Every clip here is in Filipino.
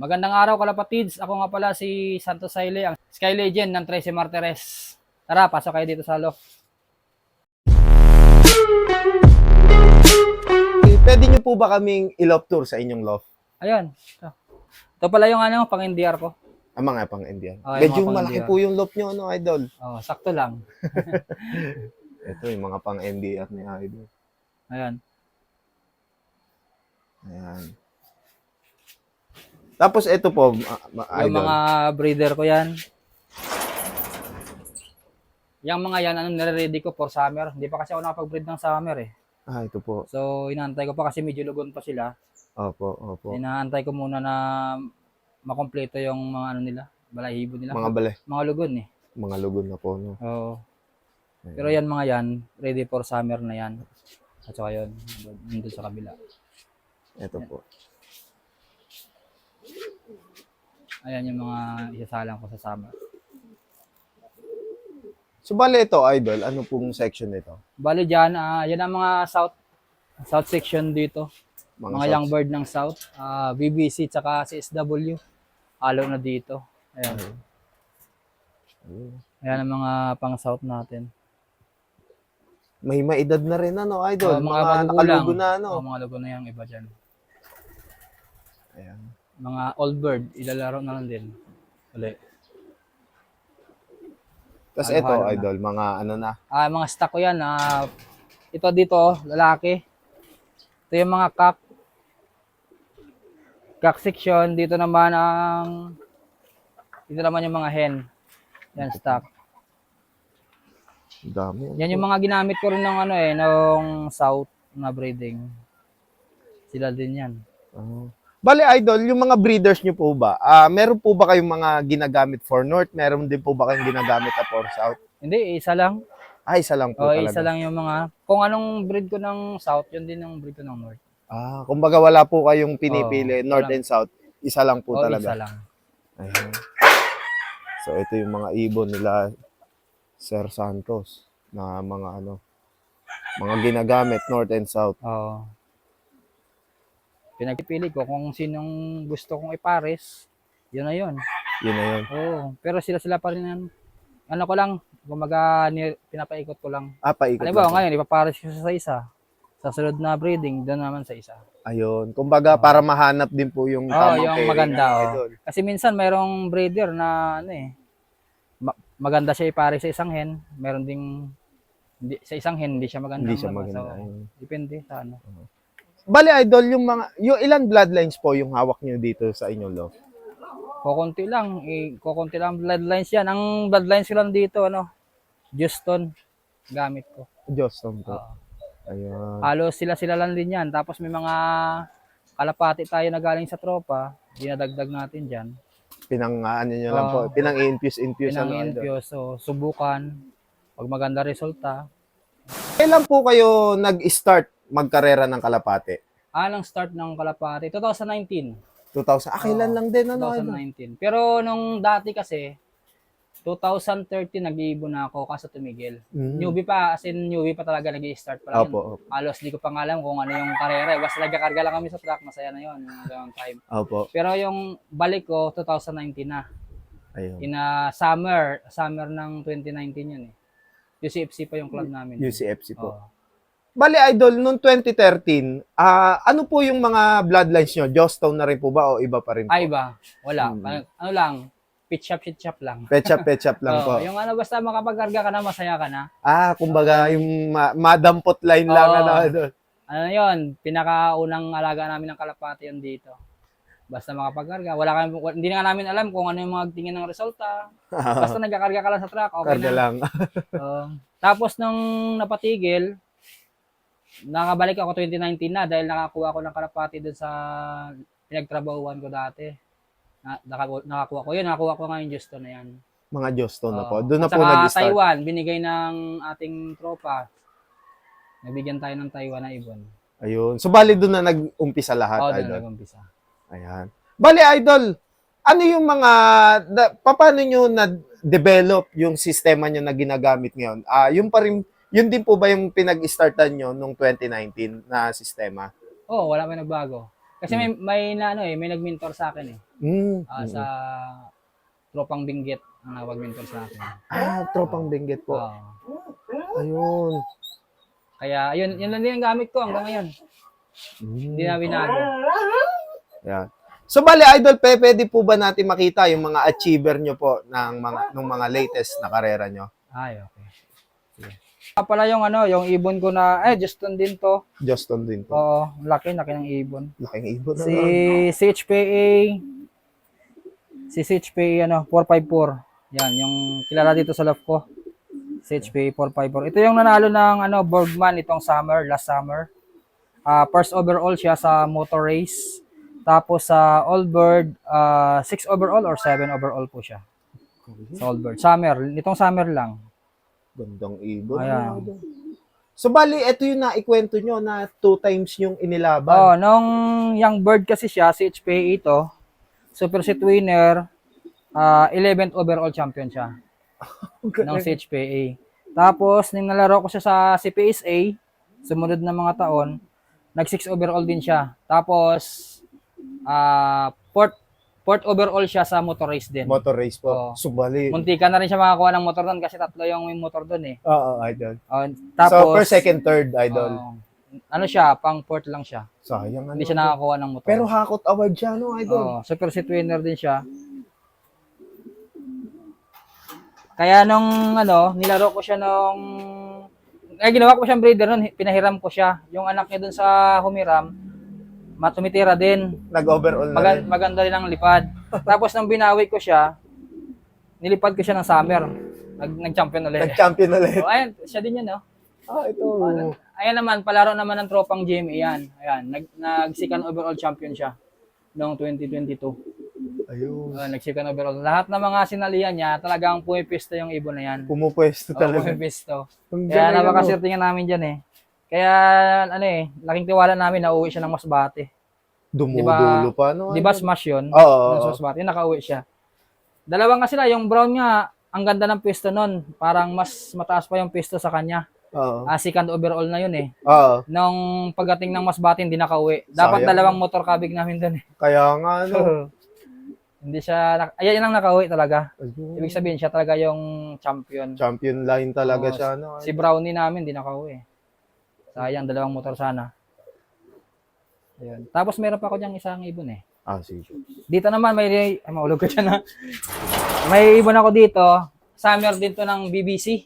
Magandang araw kalapatids. Ako nga pala si Santos Saile, ang Sky Legend ng Tracy Martires. Tara, pasok kayo dito sa loft. Eh, Pwede nyo po ba kaming i-love tour sa inyong loft? Ayun. Ito. Ito pala yung ano, pang NDR ko. Ang mga pang Indian. Oh, yung Medyo pang malaki NDR. po yung loft nyo, ano, idol? Oh, sakto lang. Ito yung mga pang NDR ni idol. Ayun. Ayan. Tapos ito po, ma- ma- Yung idol. mga breeder ko yan. Yung mga yan, ano, nire-ready ko for summer. Hindi pa kasi ako nakapag-breed ng summer eh. Ah, ito po. So, inaantay ko pa kasi medyo lugon pa sila. Opo, opo. Inaantay ko muna na makompleto yung mga ano nila, balahibo nila. Mga mga lugon eh. mga lugon na po, no? Oo. Ayan. Pero yan mga yan, ready for summer na yan. At saka yun, nandun sa kabila. Ito po. Ayan yung mga isasalang ko sa summer. So, bale ito, idol, ano pong section nito? Bali dyan, ah, yan ang mga south south section dito. Mga, young shots. bird ng south. ah, BBC tsaka CSW. Halo na dito. Ayan. Ayun. Ayan ang mga pang south natin. May maedad na rin, ano, idol? Oh, mga mga nakalugo na, ano? Oo, mga lugo na yung iba dyan. Ayan. Mga old bird, ilalaro na lang din. Uli. Tapos ito, na. idol, mga ano na. Ah, mga stock ko yan. ah ito dito, oh, lalaki. Ito yung mga cock. Cock section. Dito naman ang... Dito naman yung mga hen. Yan, stock. Dami. Yan yung mga ginamit ko rin ng ano eh, nung south na breeding. Sila din yan. Ah. Bale, idol, yung mga breeders nyo po ba, ah meron po ba kayong mga ginagamit for north? Meron din po ba kayong ginagamit na for south? Hindi, isa lang. Ah, isa lang po O, talaga. isa lang yung mga... Kung anong breed ko ng south, yun din ang breed ko ng north. Ah, kumbaga wala po kayong pinipili, Oo, north walang- and south. Isa lang po O, talaga. isa lang. Ayan. So, ito yung mga ibon nila, Sir Santos, na mga ano, mga ginagamit, north and south. Oo. Pinagpipili ko kung sinong gusto kong ipares, yun na yun. Yun na yun. Oo. Pero sila-sila pa rin yan. Ano ko lang, gumaga, ni, pinapaikot ko lang. Ah, paikot Ano ba, lang ngayon, ipapares ko sa isa. Sa sunod na breeding, doon naman sa isa. Ayun. Kumbaga, para mahanap din po yung Oo, tamang yung pairing, maganda, idol. Kasi minsan mayroong breeder na ano eh, ma- maganda siya ipares sa isang hen, meron ding hindi, sa isang hen hindi siya maganda. Hindi siya maganda. So, depende sa ano. Bali, idol, yung mga, yung ilan bloodlines po yung hawak nyo dito sa inyong loob? Kukunti lang, eh, kukunti lang bloodlines yan. Ang bloodlines ko lang dito, ano, Houston, gamit ko. Jostom po. Oo. Ayun. Halos sila-sila lang din yan. Tapos may mga kalapati tayo na galing sa tropa, dinadagdag natin dyan. Pinang, ano nyo lang Oo. po, pinang infuse infuse ano, idol. Pinang-infuse, so subukan. Pag maganda resulta, Kailan po kayo nag-start magkarera ng kalapate? anong start ng kalapati? 2019. 2000. Ah, kailan Oo. lang din, ano, idol? 2019. Pero nung dati kasi, 2013 nag-iibon na ako kaso tumigil. Mm. Newbie pa, as in newbie pa talaga nag-i-start pa lang. Opo, opo. Halos di ko pa nga alam kung ano yung karera. eh. Basta nagkakarga lang kami sa truck, masaya na yun. Yung time. Opo. Pero yung balik ko, 2019 na. Ayun. In a summer, summer ng 2019 yun eh. UCFC pa yung club namin. UCFC po. Oo. Bali, idol, noong 2013, ah ano po yung mga bloodlines nyo? Jostone na rin po ba o iba pa rin po? Ay ba? Wala. Hmm. Ano, ano lang, pitch up, pitch up lang. Petchap, petchap lang po. Yung ano, basta makapagkarga ka na, masaya ka na. Ah, kumbaga yung ma- madampot line lang, Oo. ano, ano yun, pinakaunang alaga namin ng kalapati yun dito. Basta makapagkarga. Wala kami, hindi na namin alam kung ano yung mga tingin ng resulta. Basta nagkakarga ka lang sa truck, okay Karga na. lang. Oo. tapos nung napatigil, nakabalik ako 2019 na dahil nakakuha ko ng kalapati doon sa pinagtrabahuan ko dati. Na, nakaku- nakakuha ko yun, nakakuha ko ngayon Houston na yan. mga Jostone na Oo. po. Doon na po nag-start. Taiwan, binigay ng ating tropa. Nabigyan tayo ng Taiwan na ibon. Ayun. So, bali doon na nag-umpisa lahat, Oo, doon idol. nag-umpisa. Ayan. Bali, idol, ano yung mga, da, paano nyo na-develop yung sistema nyo na ginagamit ngayon? Ah, yung pa rin, yun din po ba yung pinag-startan nyo nung 2019 na sistema? Oo, wala may nagbago. Kasi may, may na, ano eh, may nag-mentor sa akin eh. Mm. Ah, sa tropang binggit ang nag-mentor sa akin. Ah, tropang binggit po. Ah. Ayun. kaya, yun, yun lang din ang gamit ko hanggang ngayon. Hindi Mm. na binago. Yan. So bali idol, pe, pwede po ba natin makita yung mga achiever nyo po ng mga ng mga latest na karera nyo? Ay, okay. Ah, pala yung ano, yung ibon ko na, eh, Justin din to. Justin din po. Oo, laki, laki ng ibon. Laking ibon na Si lang. CHPA, si CHPA, ano, 454. Yan, yung kilala dito sa love ko. CHPA 454. Ito yung nanalo ng, ano, Borgman itong summer, last summer. Ah, first overall siya sa motor race. Tapos sa Allbird, 6 overall or 7 overall po siya. Sa Allbird. Summer, nitong summer lang. Gandang ibon. Ayan. So bali, ito yung naikwento nyo na two times yung Oh, inilaban. nung young bird kasi siya, si HPA ito, super set winner, ah 11th overall champion siya ng CHPA. Tapos, nung nalaro ko siya sa CPSA, sumunod na mga taon, nag 6 overall din siya. Tapos, ah fourth, fourth overall siya sa motor race din. Motor race po. Oo. So bali. Muntika na rin siya makakuha ng motor doon kasi tatlo yung may motor doon eh. Oo, idol. Oh, so tapos, per second, third, idol. oh, ano siya, pang fourth lang siya. Sayang ano. Hindi siya nakakuha ng motor. Pero hakot award siya, no, idol? Oh, super set winner din siya. Kaya nung ano, nilaro ko siya nung eh ginawa ko siyang breeder nun, pinahiram ko siya. Yung anak niya dun sa humiram, matumitira din. Nag-overall na Maga- rin. maganda rin ang lipad. Tapos nung binawi ko siya, nilipad ko siya ng summer. Nag nag-champion ulit. Nag-champion ulit. Oh, ayun, siya din yun, no? Ah, ito. Ayan naman, palaro naman ng tropang GMA yan. Ayan, nag, nag-second overall champion siya noong 2022. Ayun. Uh, nag-second overall. Lahat ng mga sinalihan niya, talagang pumipisto yung ibon na yan. Pumupwesto Oo, talaga. pumipisto. Ang Kaya galing, ano? namin dyan eh. Kaya, ano eh, laking tiwala namin na uwi siya ng Masbate. Dumudulo pa, no? Di ba smash yun? Oo, Ng oo. Masbate, nakauwi siya. Dalawa nga sila, yung brown nga, ang ganda ng pisto nun. Parang mas mataas pa yung pisto sa kanya. Oo. Ah, second overall na yun eh. Oo. Nung pagdating ng Masbate, hindi nakauwi. Dapat Sayang. dalawang motor kabig namin dun eh. Kaya nga, no? hindi siya, ayan yun ang nakauwi talaga. Ibig sabihin, siya talaga yung champion. Champion line talaga Oo, siya, no? Si Brownie namin, di nakauwi. Sayang, dalawang motor sana. Ayun. Tapos meron pa ako diyang isang ibon eh. Ah, sige. Dito naman, may, ay, maulog ko dyan ha. May ibon ako dito. Summer din to ng BBC.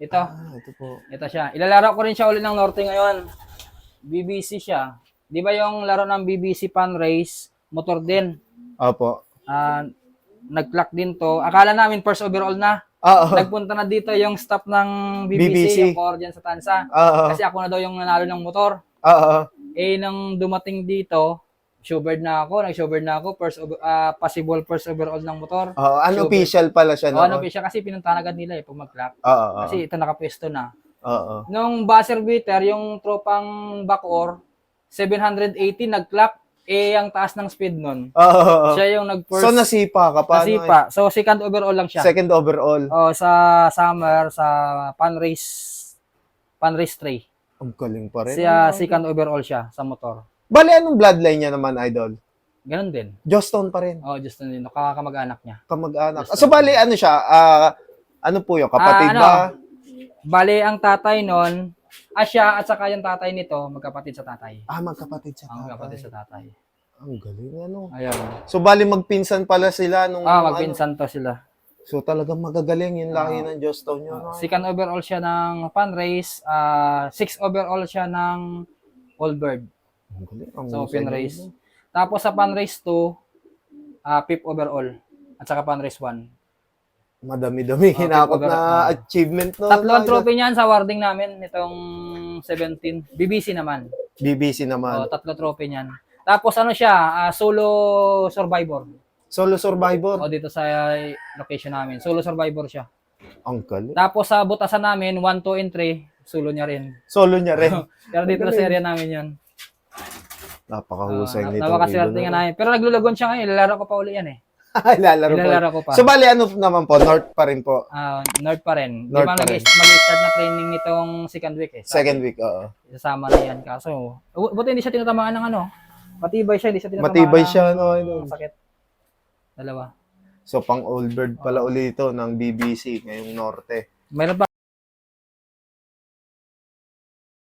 Ito. Ah, ito po. Ito siya. Ilalaro ko rin siya ulit ng Norte ngayon. BBC siya. Di ba yung laro ng BBC Pan Race, motor din. Apo. Ah, nag-clock din to. Akala namin first overall na. Ah. Nagpunta na dito yung staff ng BBC, BBC. yung core dyan sa Tansa. Ah. Kasi ako na daw yung nanalo ng motor. Ah. Eh, nang dumating dito, showbird na ako, nag-showbird na ako, first over- ah, possible first overall ng motor. Ah, unofficial pala siya, O, no? ano siya kasi pinuntahan agad nila eh, pag mag-clock. Ah, ah. Kasi ito nakapwesto na. Ah. Nung buzzer beater, yung tropang backor, 780 nag-clock, eh, ang taas ng speed nun. Ah, ah. Siya yung nag-first, So, nasipa ka pa, nasipa. So, second overall lang siya. Second overall. O, sa summer, sa pan race, pan race 3. Ang galing pa rin. Siya, second overall siya sa motor. Bali, anong bloodline niya naman, idol? Ganon din. Jostone pa rin. Oh, just din, kakamag-anak niya. Kamag-anak. Jostone. So, bali, ano siya? Ah, ano po yung kapatid Ah, ano? ba? Bale, ang tatay nun, ah, siya at saka yung tatay nito, magkapatid sa tatay. Ah, magkapatid siya. Ang magkapatid sa tatay. Ang galing, ano? Ayun. So, bali, magpinsan pala sila nung... Ah, ano, magpinsan to sila. So, talagang magagaling yung lahi ng Jostone yun. no? Second overall siya ng fan race, ah, six overall siya ng Allbird Ang galing. Ang sa open nila. race. Tapos sa fan race 2, ah, fifth overall. At saka fan race 1. Madami-dami. Okay, Hinakot na ah. achievement no? Tatlo ang no? trophy niyan sa warding namin nitong 17. BBC naman. BBC naman. Oh, tatlo trophy niyan. Tapos ano siya, ah, solo survivor. Solo Survivor. O dito sa location namin. Solo survivor siya. Ang galing. Tapos sa butasan namin, 1, 2, and 3, solo niya rin. Solo niya rin. Pero dito na sa area namin yun. Napakahusay Uh, nito. Napakaswerte nga namin. Pero naglulugon siya ngayon. Ilalaro ko pa uli yan eh. Lalaro po. Ilalaro ko pa. So, bali, ano naman po? North pa rin po. Ah, North pa rin. Di North ba pa rin. mag-start na training nitong second week eh. Second week, oo. Isasama na yan. Kaso, bu- buti hindi siya tinatamaan ng ano. Matibay siya, hindi siya tinatamaan Matibay ng siya, no, idol. Sakit. Dalawa. So, pang old bird pala ulit ito ng BBC ngayong norte. Mayroon pa